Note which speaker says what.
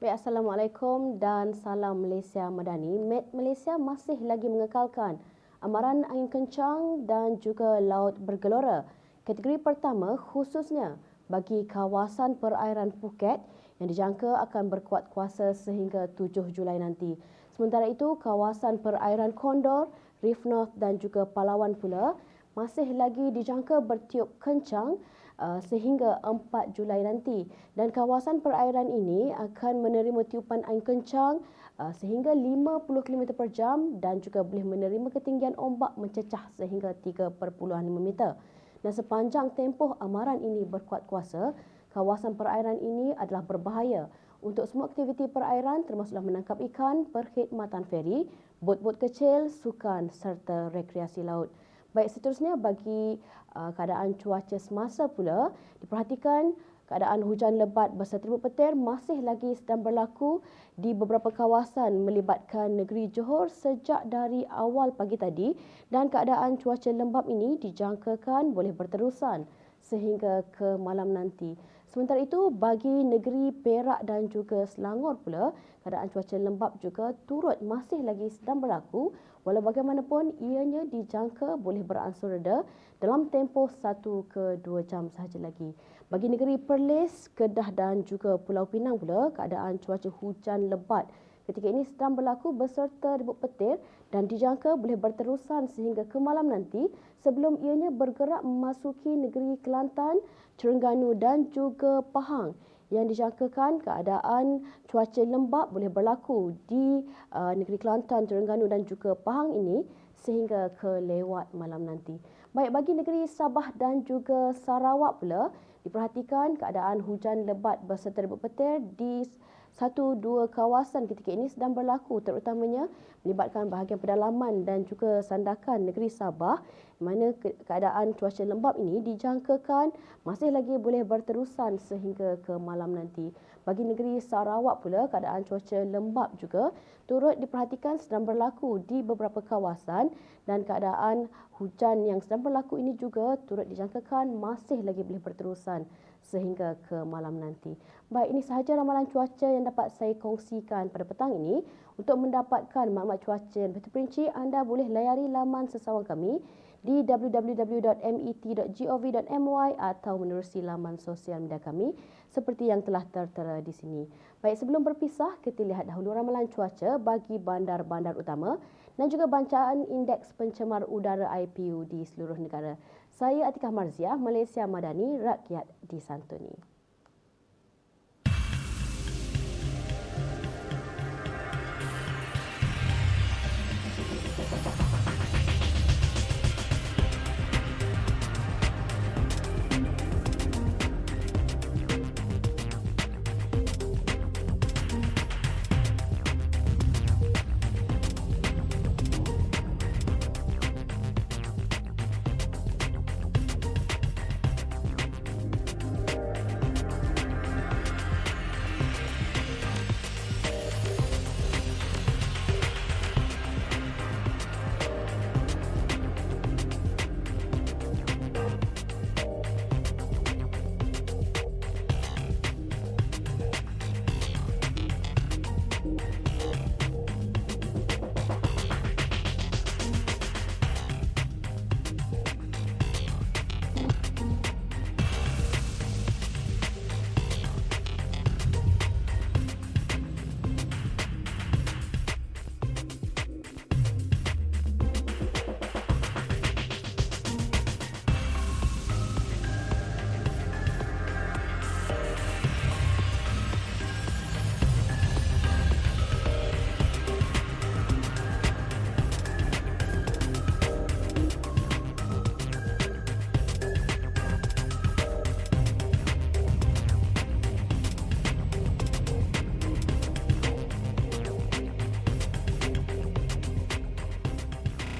Speaker 1: Baik, Assalamualaikum dan salam Malaysia Madani. Met Malaysia masih lagi mengekalkan amaran angin kencang dan juga laut bergelora. Kategori pertama khususnya bagi kawasan perairan Phuket yang dijangka akan berkuat kuasa sehingga 7 Julai nanti. Sementara itu, kawasan perairan Kondor, Reef North dan juga Palawan pula masih lagi dijangka bertiup kencang Uh, sehingga 4 Julai nanti dan kawasan perairan ini akan menerima tiupan angin kencang uh, sehingga 50 km per jam dan juga boleh menerima ketinggian ombak mencecah sehingga 3.5 meter. Dan sepanjang tempoh amaran ini berkuat kuasa, kawasan perairan ini adalah berbahaya untuk semua aktiviti perairan termasuklah menangkap ikan, perkhidmatan feri, bot-bot kecil, sukan serta rekreasi laut. Baik seterusnya bagi uh, keadaan cuaca semasa pula diperhatikan keadaan hujan lebat berserta ribut petir masih lagi sedang berlaku di beberapa kawasan melibatkan negeri Johor sejak dari awal pagi tadi dan keadaan cuaca lembap ini dijangkakan boleh berterusan sehingga ke malam nanti. Sementara itu, bagi negeri Perak dan juga Selangor pula, keadaan cuaca lembap juga turut masih lagi sedang berlaku walau bagaimanapun ianya dijangka boleh beransur reda dalam tempoh satu ke dua jam sahaja lagi. Bagi negeri Perlis, Kedah dan juga Pulau Pinang pula, keadaan cuaca hujan lebat ketika ini sedang berlaku beserta ribut petir dan dijangka boleh berterusan sehingga ke malam nanti sebelum ianya bergerak memasuki negeri Kelantan, Terengganu dan juga Pahang yang dijangkakan keadaan cuaca lembap boleh berlaku di uh, negeri Kelantan, Terengganu dan juga Pahang ini sehingga ke lewat malam nanti. Baik bagi negeri Sabah dan juga Sarawak pula diperhatikan keadaan hujan lebat berserta ribut petir di satu dua kawasan ketika ini sedang berlaku terutamanya melibatkan bahagian pedalaman dan juga sandakan negeri Sabah di mana keadaan cuaca lembap ini dijangkakan masih lagi boleh berterusan sehingga ke malam nanti. Bagi negeri Sarawak pula keadaan cuaca lembap juga turut diperhatikan sedang berlaku di beberapa kawasan dan keadaan hujan yang sedang berlaku ini juga turut dijangkakan masih lagi boleh berterusan sehingga ke malam nanti. Baik, ini sahaja ramalan cuaca yang dapat saya kongsikan pada petang ini. Untuk mendapatkan maklumat cuaca yang betul perinci, anda boleh layari laman sesawang kami di www.met.gov.my atau menerusi laman sosial media kami seperti yang telah tertera di sini. Baik, sebelum berpisah, kita lihat dahulu ramalan cuaca bagi bandar-bandar utama dan juga bancaan indeks pencemar udara IPU di seluruh negara. Saya Atikah Marziah, Malaysia Madani, Rakyat Disantuni.